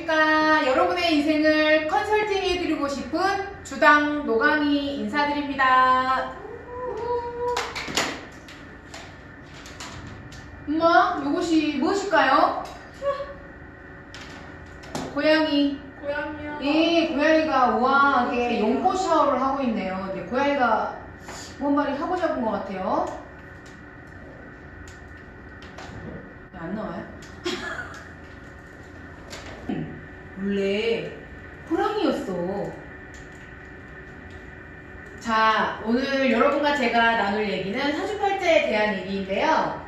안녕하십니까. 여러분의 인생을 컨설팅 해드리고 싶은 주당 노강이 인사드립니다. 엄마, 이것이 무엇일까요? 고양이. 고양이야. 이 고양이가 우아하게 용포 샤워를 하고 있네요. 이제 고양이가 뭔 말이 하고 잡은 것 같아요. 안 나와요? 원래 호랑이였어. 자, 오늘 여러분과 제가 나눌 얘기는 사주팔자에 대한 얘기인데요.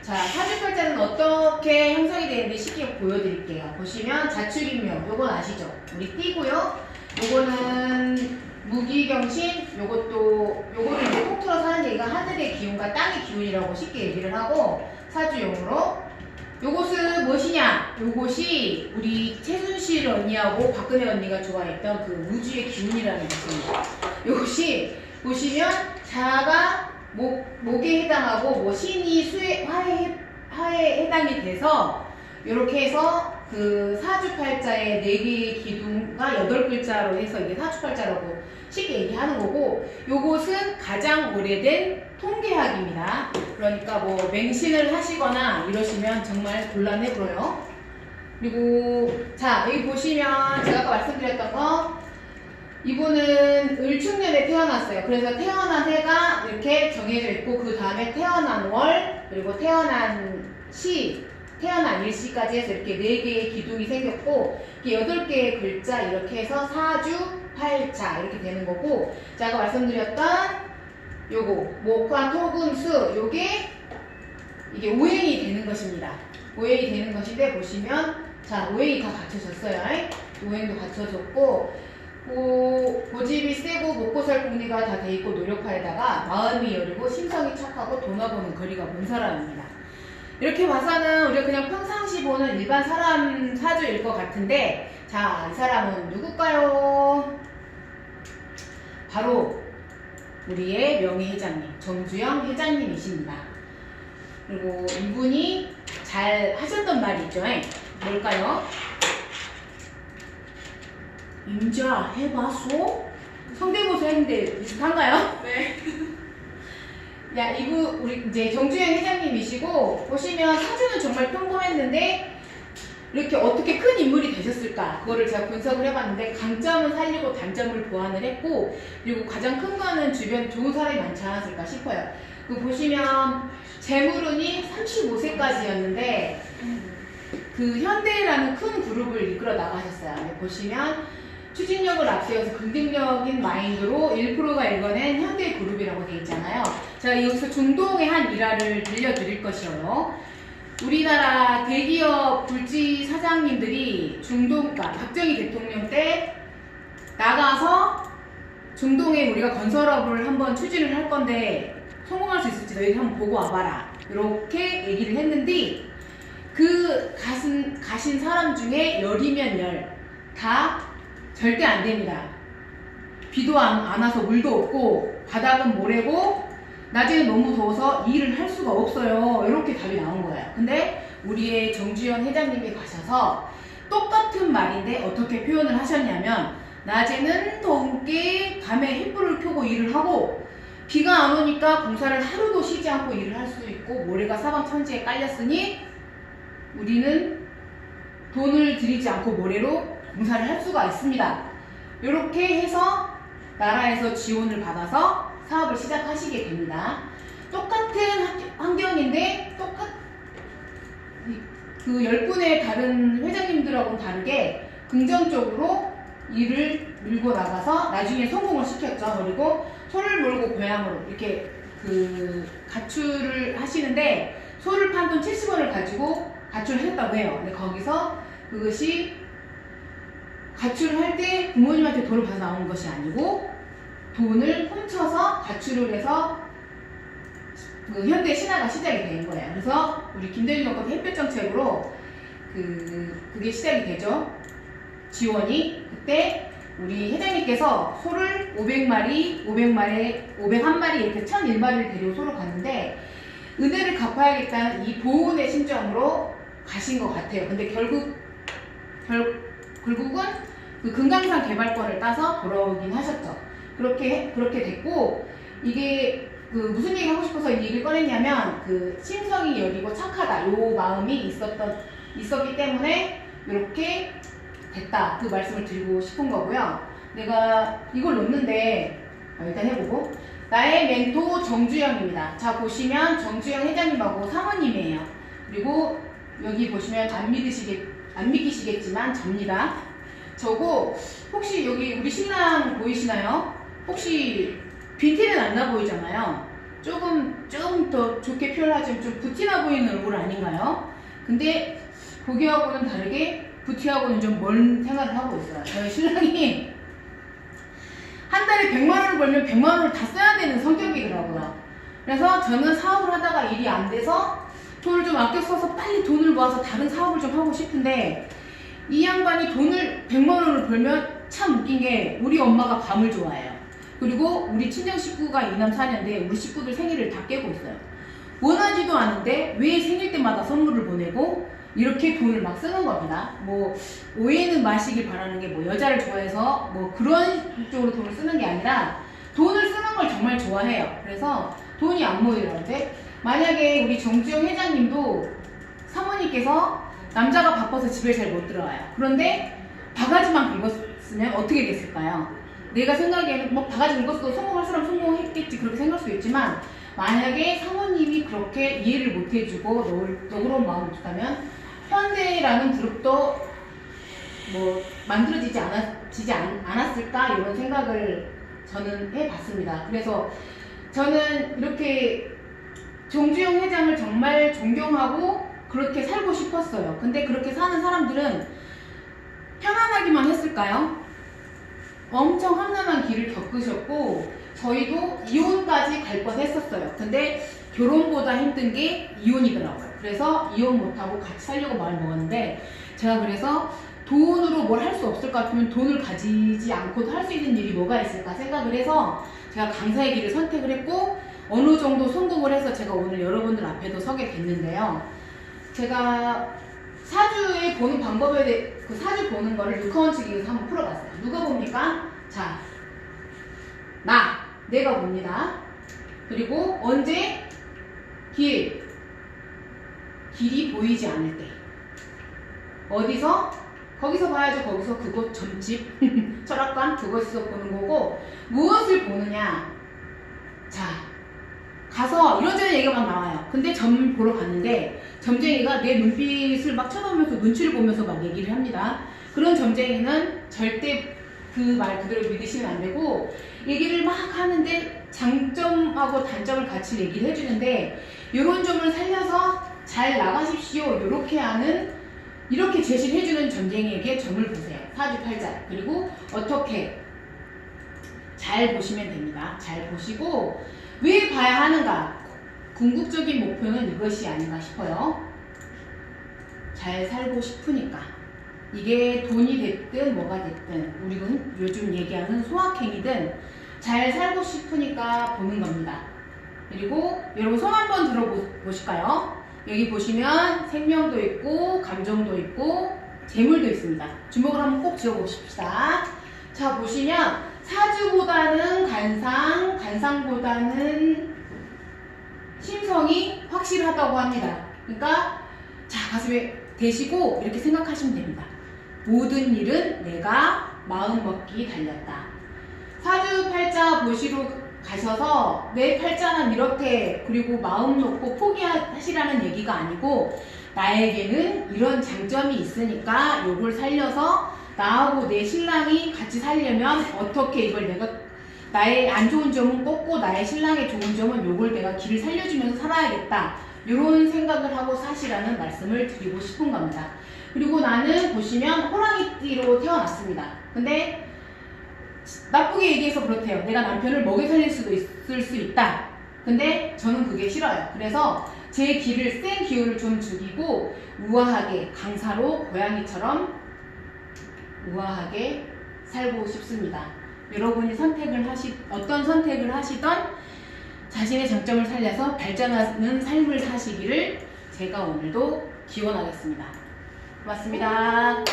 자, 사주팔자는 어떻게 형성이 되는지 쉽게 보여드릴게요. 보시면 자축인명, 요건 아시죠? 우리 띠고요. 요거는 무기경신, 요것도, 요거는 이제 통틀어서 하는 얘기가 하늘의 기운과 땅의 기운이라고 쉽게 얘기를 하고, 사주용으로. 요것은 무엇이냐? 요것이 우리 최순실 언니하고 박근혜 언니가 좋아했던 그 우주의 기운이라는 것입니다. 요것이 보시면 자가 목, 목에 해당하고 뭐 신이 수에 화에, 화에 해당이 돼서 이렇게 해서 그 사주팔자의 네 개의 기둥과 여덟 글자로 해서 이게 사주팔자라고 쉽게 얘기하는 거고 요것은 가장 오래된 통계학입니다. 그러니까 뭐 맹신을 하시거나 이러시면 정말 곤란해 보여요. 그리고 자 여기 보시면 제가 아까 말씀드렸던 거 이분은 을충년에 태어났어요. 그래서 태어난 해가 이렇게 정해져 있고 그 다음에 태어난 월 그리고 태어난 시 태어난 일시까지 해서 이렇게 네 개의 기둥이 생겼고 이렇게 여덟 개의 글자 이렇게 해서 사주 팔자 이렇게 되는 거고 제가 말씀드렸던 요거 목화 토금 수 요게 이게 오행이 되는 것입니다. 오행이 되는 것인데 보시면 자 오행이 다 갖춰졌어요. 오행도 갖춰졌고 고, 고집이 세고 먹고살 궁리가 다 돼 있고 노력하에다가 마음이 여리고 심성이 착하고 돈하고는 거리가 먼 사람입니다. 이렇게 봐서는 우리가 그냥 평상시 보는 일반 사람 사주일 것 같은데 자 이 사람은 누굴까요? 바로 우리의 명예회장님 정주영 회장님이십니다. 그리고 이분이 잘 하셨던 말이 있죠. 뭘까요? 임자 해봤소? 성대모사 했는데 비슷한가요? 네. 야, 이거 우리 이제 정주영 회장님이시고 보시면 사주는 정말 평범했는데 이렇게 어떻게 큰 인물이 되셨을까? 그거를 제가 분석을 해봤는데 강점은 살리고 단점을 보완을 했고 그리고 가장 큰 거는 주변에 좋은 사람이 많지 않았을까 싶어요. 그 보시면 재물운이 35세까지였는데 그 현대라는 큰 그룹을 이끌어 나가셨어요. 네, 보시면 추진력을 앞세워서 긍정적인 마인드로 1%가 읽어낸 현대 그룹이라고 되어 있잖아요. 제가 여기서 중동의 한 일화를 들려드릴 것이에요. 우리나라 대기업 굴지 사장님들이 중동, 그러니까 박정희 대통령 때 나가서 중동에 우리가 건설업을 한번 추진을 할 건데 성공할 수 있을지 너희 한번 보고 와봐라. 이렇게 얘기를 했는데 그 가신, 가신 사람 중에 열이면 열, 다 절대 안 됩니다. 비도 안, 안 와서 물도 없고 바닥은 모래고 낮에는 너무 더워서 일을 할 수가 없어요. 이렇게 답이 나온 거예요. 근데 우리의 정주현 회장님이 가셔서 똑같은 말인데 어떻게 표현을 하셨냐면 낮에는 더운게 밤에 햇불을 켜고 일을 하고 비가 안 오니까 공사를 하루도 쉬지 않고 일을 할 수 있고 모래가 사방 천지에 깔렸으니 우리는 돈을 들이지 않고 모래로 공사를 할 수가 있습니다. 이렇게 해서 나라에서 지원을 받아서 사업을 시작하시게 됩니다. 똑같은 학- 환경인데 똑같 그 10분의 다른 회장님들하고는 다르게 긍정적으로 일을 밀고 나가서 나중에 성공을 시켰죠. 그리고 소를 몰고 고향으로 이렇게 그 가출을 하시는데 소를 판 돈 70원을 가지고 가출을 했다고 해요. 근데 거기서 그것이 가출을 할 때 부모님한테 돈을 받아 나온 것이 아니고 돈을 훔쳐서 가출을 해서 그 현대 신화가 시작이 된 거예요. 그래서 우리 김대중 정권 햇볕 정책으로 그 그게 시작이 되죠. 지원이 그때 우리 회장님께서 소를 500마리, 500마리, 501마리 이렇게 1001마리를 데리고 소로 갔는데 은혜를 갚아야겠다는 이 보훈의 심정으로 가신 것 같아요. 근데 결국 결, 결국은 그 금강산 개발권을 따서 돌아오긴 하셨죠. 그렇게 그렇게 됐고 이게 그 무슨 얘기 하고 싶어서 이 얘기를 꺼냈냐면 그 심성이 여리고 착하다 요 마음이 있었던 있었기 때문에 이렇게 됐다 그 말씀을 드리고 싶은 거고요. 내가 이걸 놓는데 어, 일단 해보고 나의 멘토 정주영입니다. 자 보시면 정주영 회장님하고 사모님이에요. 그리고 여기 보시면 안 믿으시겠 안 믿기시겠지만 접니다. 저고 혹시 여기 우리 신랑 보이시나요? 혹시 빈티는 안 나 보이잖아요. 조금 조금 더 좋게 표현하자면 좀 부티나 보이는 얼굴 아닌가요? 근데 보기하고는 다르게 부티하고는 좀 먼 생활을 하고 있어요. 저희 신랑이 한 달에 100만 원을 벌면 100만 원을 다 써야 되는 성격이더라고요. 그래서 저는 사업을 하다가 일이 안 돼서 돈을 좀 아껴 써서 빨리 돈을 모아서 다른 사업을 좀 하고 싶은데 이 양반이 돈을 100만 원을 벌면 참 웃긴 게 우리 엄마가 밤을 좋아해요. 그리고 우리 친정 식구가 이남 4년인데 우리 식구들 생일을 다 깨고 있어요. 원하지도 않은데 왜 생일 때마다 선물을 보내고 이렇게 돈을 막 쓰는 겁니다. 뭐 오해는 마시길 바라는 게 뭐 여자를 좋아해서 뭐 그런 쪽으로 돈을 쓰는 게 아니라 돈을 쓰는 걸 정말 좋아해요. 그래서 돈이 안 모이더라고요. 만약에 우리 정주영 회장님도 사모님께서 남자가 바빠서 집에 잘 못 들어와요. 그런데 바가지만 긁었으면 어떻게 됐을까요? 내가 생각에는 뭐 바가지 긁었어도 성공할 사람 성공했겠지 그렇게 생각할 수도 있지만 만약에 사모님이 그렇게 이해를 못 해주고 너그러운 마음이 없다면 현대라는 그룹도 뭐 만들어지지 않았지지 않, 않았을까 이런 생각을 저는 해봤습니다. 그래서 저는 이렇게 정주영 회장을 정말 존경하고 그렇게 살고 싶었어요. 근데 그렇게 사는 사람들은 편안하기만 했을까요? 엄청 험난한 길을 겪으셨고 저희도 이혼까지 갈 뻔했었어요. 근데 결혼보다 힘든 게 이혼이더라고요. 그래서 이혼 못하고 같이 살려고 마음을 먹었는데 제가 그래서 돈으로 뭘 할 수 없을 것 같으면 돈을 가지지 않고도 할 수 있는 일이 뭐가 있을까 생각을 해서 제가 강사의 길을 선택을 했고 어느 정도 성공을 해서 제가 오늘 여러분들 앞에도 서게 됐는데요. 제가 사주에 보는 방법에 대해 그 사주 보는 거를 루카원칙 이에서 한번 풀어봤어요. 누가 봅니까? 자, 나, 내가 봅니다. 그리고 언제 길, 길이 보이지 않을 때. 어디서? 거기서 봐야죠. 거기서 그곳 점집, 철학관 그것에서 보는 거고 무엇을 보느냐? 자, 가서 이런저런 얘기가 막 나와요. 근데 점 보러 갔는데 점쟁이가 내 눈빛을 막 쳐다보면서 눈치를 보면서 막 얘기를 합니다. 그런 점쟁이는 절대 그 말 그대로 믿으시면 안 되고 얘기를 막 하는데 장점하고 단점을 같이 얘기를 해주는데 이런 점을 살려서 잘 나가십시오. 이렇게 하는 이렇게 제시를 해주는 점쟁이에게 점을 보세요. 사주팔자 그리고 어떻게 잘 보시면 됩니다. 잘 보시고 왜 봐야 하는가? 궁극적인 목표는 이것이 아닌가 싶어요. 잘 살고 싶으니까. 이게 돈이 됐든 뭐가 됐든 우리가 요즘 얘기하는 소확행이든 잘 살고 싶으니까 보는 겁니다. 그리고 여러분 손 한번 들어보실까요? 여기 보시면 생명도 있고 감정도 있고 재물도 있습니다. 주먹을 한번 꼭 쥐어보십시다. 자 보시면 사주보다는 간상, 간상보다는 심성이 확실하다고 합니다. 그러니까 자 가슴에 대시고 이렇게 생각하시면 됩니다. 모든 일은 내가 마음 먹기 달렸다. 사주 팔자 보시러 가셔서 내 팔자는 이렇대 그리고 마음 놓고 포기하시라는 얘기가 아니고 나에게는 이런 장점이 있으니까 요걸 살려서 나하고 내 신랑이 같이 살려면 어떻게 이걸 내가 나의 안 좋은 점은 꺾고 나의 신랑의 좋은 점은 요걸 내가 길을 살려주면서 살아야겠다. 이런 생각을 하고 사시라는 말씀을 드리고 싶은 겁니다. 그리고 나는 보시면 호랑이띠로 태어났습니다. 근데 나쁘게 얘기해서 그렇대요. 내가 남편을 먹여 살릴 수도 있을 수 있다. 근데 저는 그게 싫어요. 그래서 제 길을 센 기운을 좀 죽이고 우아하게 강사로 고양이처럼 우아하게 살고 싶습니다. 여러분이 선택을 하시 어떤 선택을 하시던 자신의 장점을 살려서 발전하는 삶을 사시기를 제가 오늘도 기원하겠습니다. 고맙습니다.